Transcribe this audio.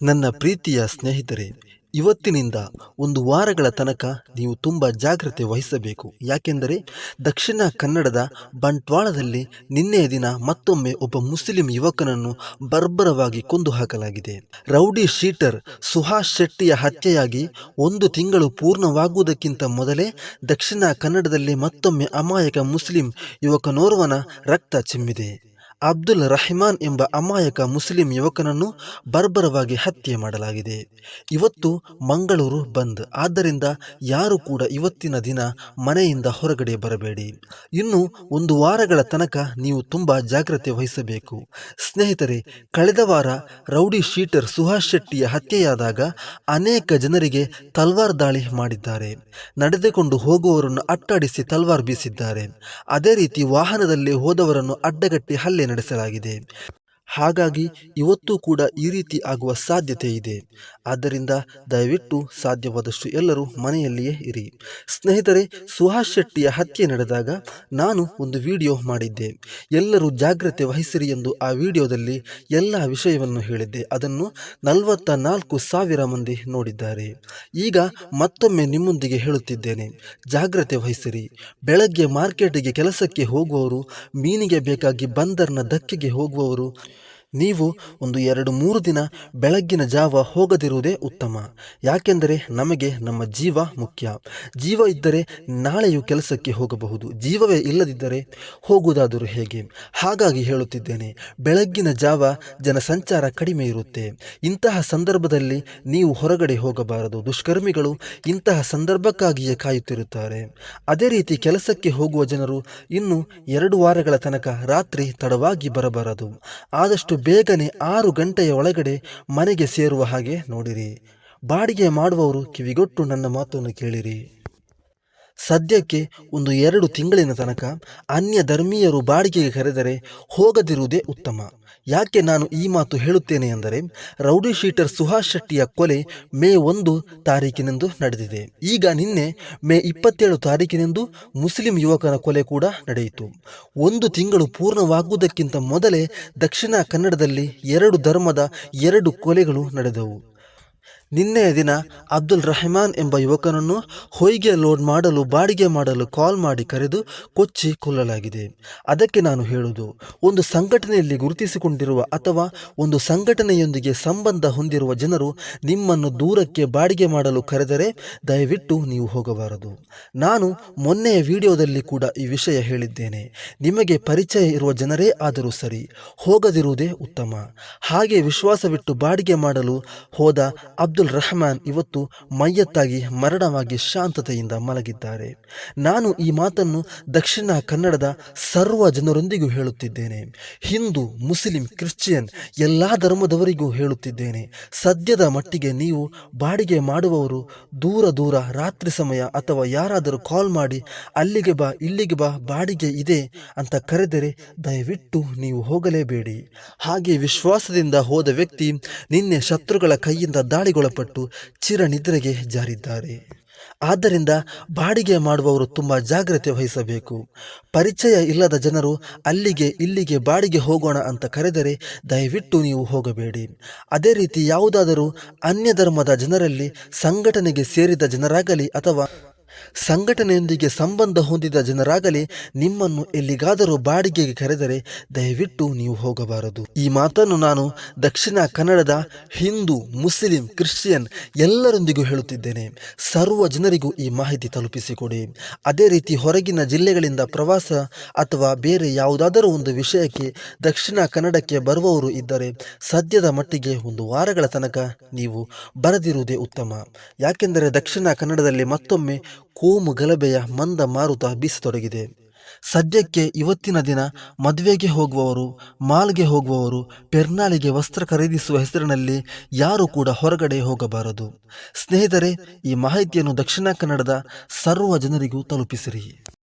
ನನ್ನ ಪ್ರೀತಿಯ ಸ್ನೇಹಿತರೆ, ಇವತ್ತಿನಿಂದ ಒಂದು ವಾರಗಳ ತನಕ ನೀವು ತುಂಬ ಜಾಗ್ರತೆ ವಹಿಸಬೇಕು. ಯಾಕೆಂದರೆ ದಕ್ಷಿಣ ಕನ್ನಡದ ಬಂಟ್ವಾಳದಲ್ಲಿ ನಿನ್ನೆಯ ದಿನ ಮತ್ತೊಮ್ಮೆ ಒಬ್ಬ ಮುಸ್ಲಿಂ ಯುವಕನನ್ನು ಬರ್ಬರವಾಗಿ ಕೊಂದು ಹಾಕಲಾಗಿದೆ ರೌಡಿ ಶೀಟರ್ ಸುಹಾಸ್ ಶೆಟ್ಟಿಯ ಹತ್ಯೆಯಾಗಿ ಒಂದು ತಿಂಗಳು ಪೂರ್ಣವಾಗುವುದಕ್ಕಿಂತ ಮೊದಲೇ ದಕ್ಷಿಣ ಕನ್ನಡದಲ್ಲಿ ಮತ್ತೊಮ್ಮೆ ಅಮಾಯಕ ಮುಸ್ಲಿಂ ಯುವಕನೋರ್ವನ ರಕ್ತ ಚಿಮ್ಮಿದೆ. ಅಬ್ದುಲ್ ರಹಿಮಾನ್ ಎಂಬ ಅಮಾಯಕ ಮುಸ್ಲಿಂ ಯುವಕನನ್ನು ಬರ್ಬರವಾಗಿ ಹತ್ಯೆ ಮಾಡಲಾಗಿದೆ. ಇವತ್ತು ಮಂಗಳೂರು ಬಂದ್. ಆದ್ದರಿಂದ ಯಾರು ಕೂಡ ಇವತ್ತಿನ ದಿನ ಮನೆಯಿಂದ ಹೊರಗಡೆ ಬರಬೇಡಿ. ಇನ್ನು ಒಂದು ವಾರಗಳ ತನಕ ನೀವು ತುಂಬ ಜಾಗ್ರತೆ ವಹಿಸಬೇಕು. ಸ್ನೇಹಿತರೆ, ಕಳೆದ ವಾರ ರೌಡಿ ಶೀಟರ್ ಸುಹಾಸ್ ಶೆಟ್ಟಿಯ ಹತ್ಯೆಯಾದಾಗ ಅನೇಕ ಜನರಿಗೆ ತಲ್ವಾರ್ ದಾಳಿ ಮಾಡಿದ್ದಾರೆ. ನಡೆದುಕೊಂಡು ಹೋಗುವವರನ್ನು ಅಟ್ಟಾಡಿಸಿ ತಲ್ವಾರ್ ಬೀಸಿದ್ದಾರೆ. ಅದೇ ರೀತಿ ವಾಹನದಲ್ಲಿ ಹೋದವರನ್ನು ಅಡ್ಡಗಟ್ಟಿ ಹಲ್ಲೆ ನಡೆಸಲಾಗಿದೆ. ಹಾಗಾಗಿ ಇವತ್ತು ಕೂಡ ಈ ರೀತಿ ಆಗುವ ಸಾಧ್ಯತೆ ಇದೆ. ಆದ್ದರಿಂದ ದಯವಿಟ್ಟು ಸಾಧ್ಯವಾದಷ್ಟು ಎಲ್ಲರೂ ಮನೆಯಲ್ಲಿಯೇ ಇರಿ. ಸ್ನೇಹಿತರೆ, ಸುಹಾಸ್ ಶೆಟ್ಟಿಯ ಹತ್ಯೆ ನಡೆದಾಗ ನಾನು ಒಂದು ವಿಡಿಯೋ ಮಾಡಿದ್ದೆ. ಎಲ್ಲರೂ ಜಾಗ್ರತೆ ವಹಿಸಿರಿ ಎಂದು ಆ ವಿಡಿಯೋದಲ್ಲಿ ಎಲ್ಲ ವಿಷಯವನ್ನು ಹೇಳಿದ್ದೆ. ಅದನ್ನು ನಲವತ್ತ ನಾಲ್ಕು ಸಾವಿರ ಮಂದಿ ನೋಡಿದ್ದಾರೆ. ಈಗ ಮತ್ತೊಮ್ಮೆ ನಿಮ್ಮೊಂದಿಗೆ ಹೇಳುತ್ತಿದ್ದೇನೆ. ಜಾಗ್ರತೆ ವಹಿಸಿರಿ. ಬೆಳಗ್ಗೆ ಮಾರ್ಕೆಟಿಗೆ ಕೆಲಸಕ್ಕೆ ಹೋಗುವವರು, ಮೀನಿಗೆ ಬೇಕಾಗಿ ಬಂದರ್ನ ಧಕ್ಕೆಗೆ ಹೋಗುವವರು ನೀವು ಒಂದು ಎರಡು ಮೂರು ದಿನ ಬೆಳಗ್ಗಿನ ಜಾವ ಹೋಗದಿರುವುದೇ ಉತ್ತಮ. ಯಾಕೆಂದರೆ ನಮಗೆ ನಮ್ಮ ಜೀವ ಮುಖ್ಯ. ಜೀವ ಇದ್ದರೆ ನಾಳೆಯೂ ಕೆಲಸಕ್ಕೆ ಹೋಗಬಹುದು. ಜೀವವೇ ಇಲ್ಲದಿದ್ದರೆ ಹೋಗುವುದಾದರೂ ಹೇಗೆ? ಹಾಗಾಗಿ ಹೇಳುತ್ತಿದ್ದೇನೆ, ಬೆಳಗ್ಗಿನ ಜಾವ ಜನಸಂಚಾರ ಕಡಿಮೆ ಇರುತ್ತೆ. ಇಂತಹ ಸಂದರ್ಭದಲ್ಲಿ ನೀವು ಹೊರಗಡೆ ಹೋಗಬಾರದು. ದುಷ್ಕರ್ಮಿಗಳು ಇಂತಹ ಸಂದರ್ಭಕ್ಕಾಗಿಯೇ ಕಾಯುತ್ತಿರುತ್ತಾರೆ. ಅದೇ ರೀತಿ ಕೆಲಸಕ್ಕೆ ಹೋಗುವ ಜನರು ಇನ್ನು ಎರಡು ವಾರಗಳ ತನಕ ರಾತ್ರಿ ತಡವಾಗಿ ಬರಬಾರದು. ಆದಷ್ಟು ಬೇಗನೆ ಆರು ಗಂಟೆಯ ಒಳಗಡೆ ಮನೆಗೆ ಸೇರುವ ಹಾಗೆ ನೋಡಿರಿ. ಬಾಡಿಗೆ ಮಾಡುವವರು ಕಿವಿಗೊಟ್ಟು ನನ್ನ ಮಾತನ್ನು ಕೇಳಿರಿ. ಸದ್ಯಕ್ಕೆ ಒಂದು ಎರಡು ತಿಂಗಳಿನ ತನಕ ಅನ್ಯ ಧರ್ಮೀಯರು ಬಾಡಿಗೆಗೆ ಕರೆದರೆ ಹೋಗದಿರುವುದೇ ಉತ್ತಮ. ಯಾಕೆ ನಾನು ಈ ಮಾತು ಹೇಳುತ್ತೇನೆ ಎಂದರೆ ರೌಡಿ ಶೀಟರ್ ಸುಹಾಸ್ ಶೆಟ್ಟಿಯ ಕೊಲೆ ಮೇ ಒಂದು ತಾರೀಕಿನಂದು ನಡೆದಿದೆ. ಈಗ ನಿನ್ನೆ ಮೇ ಇಪ್ಪತ್ತೇಳು ತಾರೀಕಿನಂದು ಮುಸ್ಲಿಂ ಯುವಕನ ಕೊಲೆ ಕೂಡ ನಡೆಯಿತು. ಒಂದು ತಿಂಗಳು ಪೂರ್ಣವಾಗುವುದಕ್ಕಿಂತ ಮೊದಲೇ ದಕ್ಷಿಣ ಕನ್ನಡದಲ್ಲಿ ಎರಡು ಧರ್ಮದ ಎರಡು ಕೊಲೆಗಳು ನಡೆದವು. ನಿನ್ನೆಯ ದಿನ ಅಬ್ದುಲ್ ರಹಮಾನ್ ಎಂಬ ಯುವಕನನ್ನು ಹೊಯ್ಗೆ ಲೋಡ್ ಮಾಡಲು, ಬಾಡಿಗೆ ಮಾಡಲು ಕಾಲ್ ಮಾಡಿ ಕರೆದು ಕೊಚ್ಚಿ ಕೊಲ್ಲಲಾಗಿದೆ. ಅದಕ್ಕೆ ನಾನು ಹೇಳುವುದು, ಒಂದು ಸಂಘಟನೆಯಲ್ಲಿ ಗುರುತಿಸಿಕೊಂಡಿರುವ ಅಥವಾ ಒಂದು ಸಂಘಟನೆಯೊಂದಿಗೆ ಸಂಬಂಧ ಹೊಂದಿರುವ ಜನರು ನಿಮ್ಮನ್ನು ದೂರಕ್ಕೆ ಬಾಡಿಗೆ ಮಾಡಲು ಕರೆದರೆ ದಯವಿಟ್ಟು ನೀವು ಹೋಗಬಾರದು. ನಾನು ಮೊನ್ನೆಯ ವಿಡಿಯೋದಲ್ಲಿ ಕೂಡ ಈ ವಿಷಯ ಹೇಳಿದ್ದೇನೆ. ನಿಮಗೆ ಪರಿಚಯ ಇರುವ ಜನರೇ ಆದರೂ ಸರಿ, ಹೋಗದಿರುವುದೇ ಉತ್ತಮ. ಹಾಗೆ ವಿಶ್ವಾಸವಿಟ್ಟು ಬಾಡಿಗೆ ಮಾಡಲು ಹೋದ ಅಬ್ದುಲ್ ರಹಮಾನ್ ಇವತ್ತು ಮಯ್ಯತ್ತಾಗಿ ಮರಣವಾಗಿ ಶಾಂತತೆಯಿಂದ ಮಲಗಿದ್ದಾರೆ. ನಾನು ಈ ಮಾತನ್ನು ದಕ್ಷಿಣ ಕನ್ನಡದ ಸರ್ವ ಜನರೊಂದಿಗೂ ಹೇಳುತ್ತಿದ್ದೇನೆ. ಹಿಂದೂ, ಮುಸ್ಲಿಂ, ಕ್ರಿಶ್ಚಿಯನ್ ಎಲ್ಲ ಧರ್ಮದವರಿಗೂ ಹೇಳುತ್ತಿದ್ದೇನೆ. ಸದ್ಯದ ಮಟ್ಟಿಗೆ ನೀವು ಬಾಡಿಗೆ ಮಾಡುವವರು ದೂರ ದೂರ ರಾತ್ರಿ ಸಮಯ ಅಥವಾ ಯಾರಾದರೂ ಕಾಲ್ ಮಾಡಿ, ಅಲ್ಲಿಗೆ ಬಾ, ಇಲ್ಲಿಗೆ ಬಾ, ಬಾಡಿಗೆ ಇದೆ ಅಂತ ಕರೆದರೆ ದಯವಿಟ್ಟು ನೀವು ಹೋಗಲೇಬೇಡಿ. ಹಾಗೆ ವಿಶ್ವಾಸದಿಂದ ಹೋದ ವ್ಯಕ್ತಿ ನಿನ್ನೆ ಶತ್ರುಗಳ ಕೈಯಿಂದ ದಾಳಿಗೊಳಪಟ್ಟು ಚಿರನಿದ್ರೆಗೆ ಜಾರಿದ್ದಾರೆ. ಆದ್ದರಿಂದ ಬಾಡಿಗೆ ಮಾಡುವವರು ತುಂಬ ಜಾಗ್ರತೆ ವಹಿಸಬೇಕು. ಪರಿಚಯ ಇಲ್ಲದ ಜನರು ಅಲ್ಲಿಗೆ ಇಲ್ಲಿಗೆ ಬಾಡಿಗೆ ಹೋಗೋಣ ಅಂತ ಕರೆದರೆ ದಯವಿಟ್ಟು ನೀವು ಹೋಗಬೇಡಿ. ಅದೇ ರೀತಿ ಯಾವುದಾದರೂ ಅನ್ಯ ಧರ್ಮದ ಜನರಲ್ಲಿ ಸಂಘಟನೆಗೆ ಸೇರಿದ ಜನರಾಗಲಿ ಅಥವಾ ಸಂಘಟನೆಯೊಂದಿಗೆ ಸಂಬಂಧ ಹೊಂದಿದ ಜನರಾಗಲಿ ನಿಮ್ಮನ್ನು ಎಲ್ಲಿಗಾದರೂ ಬಾಡಿಗೆಗೆ ಕರೆದರೆ ದಯವಿಟ್ಟು ನೀವು ಹೋಗಬಾರದು. ಈ ಮಾತನ್ನು ನಾನು ದಕ್ಷಿಣ ಕನ್ನಡದ ಹಿಂದೂ, ಮುಸ್ಲಿಂ, ಕ್ರಿಶ್ಚಿಯನ್ ಎಲ್ಲರೊಂದಿಗೂ ಹೇಳುತ್ತಿದ್ದೇನೆ. ಸರ್ವ ಜನರಿಗೂ ಈ ಮಾಹಿತಿ ತಲುಪಿಸಿಕೊಡಿ. ಅದೇ ರೀತಿ ಹೊರಗಿನ ಜಿಲ್ಲೆಗಳಿಂದ ಪ್ರವಾಸ ಅಥವಾ ಬೇರೆ ಯಾವುದಾದರೂ ಒಂದು ವಿಷಯಕ್ಕೆ ದಕ್ಷಿಣ ಕನ್ನಡಕ್ಕೆ ಬರುವವರು ಇದ್ದರೆ ಸದ್ಯದ ಮಟ್ಟಿಗೆ ಒಂದು ವಾರಗಳ ತನಕ ನೀವು ಬರದಿರುವುದೇ ಉತ್ತಮ. ಯಾಕೆಂದರೆ ದಕ್ಷಿಣ ಕನ್ನಡದಲ್ಲಿ ಮತ್ತೊಮ್ಮೆ ಕೋಮು ಗಲಭೆಯ ಮಂದ ಮಾರುತ ಬೀಸತೊಡಗಿದೆ. ಸದ್ಯಕ್ಕೆ ಇವತ್ತಿನ ದಿನ ಮದುವೆಗೆ ಹೋಗುವವರು, ಮಾಲ್ಗೆ ಹೋಗುವವರು, ಪೆರ್ನಾಲಿಗೆ ವಸ್ತ್ರ ಖರೀದಿಸುವ ಹೆಸರಿನಲ್ಲಿ ಯಾರೂ ಕೂಡ ಹೊರಗಡೆ ಹೋಗಬಾರದು. ಸ್ನೇಹಿತರೆ, ಈ ಮಾಹಿತಿಯನ್ನು ದಕ್ಷಿಣ ಕನ್ನಡದ ಸರ್ವ ಜನರಿಗೂ ತಲುಪಿಸಿರಿ.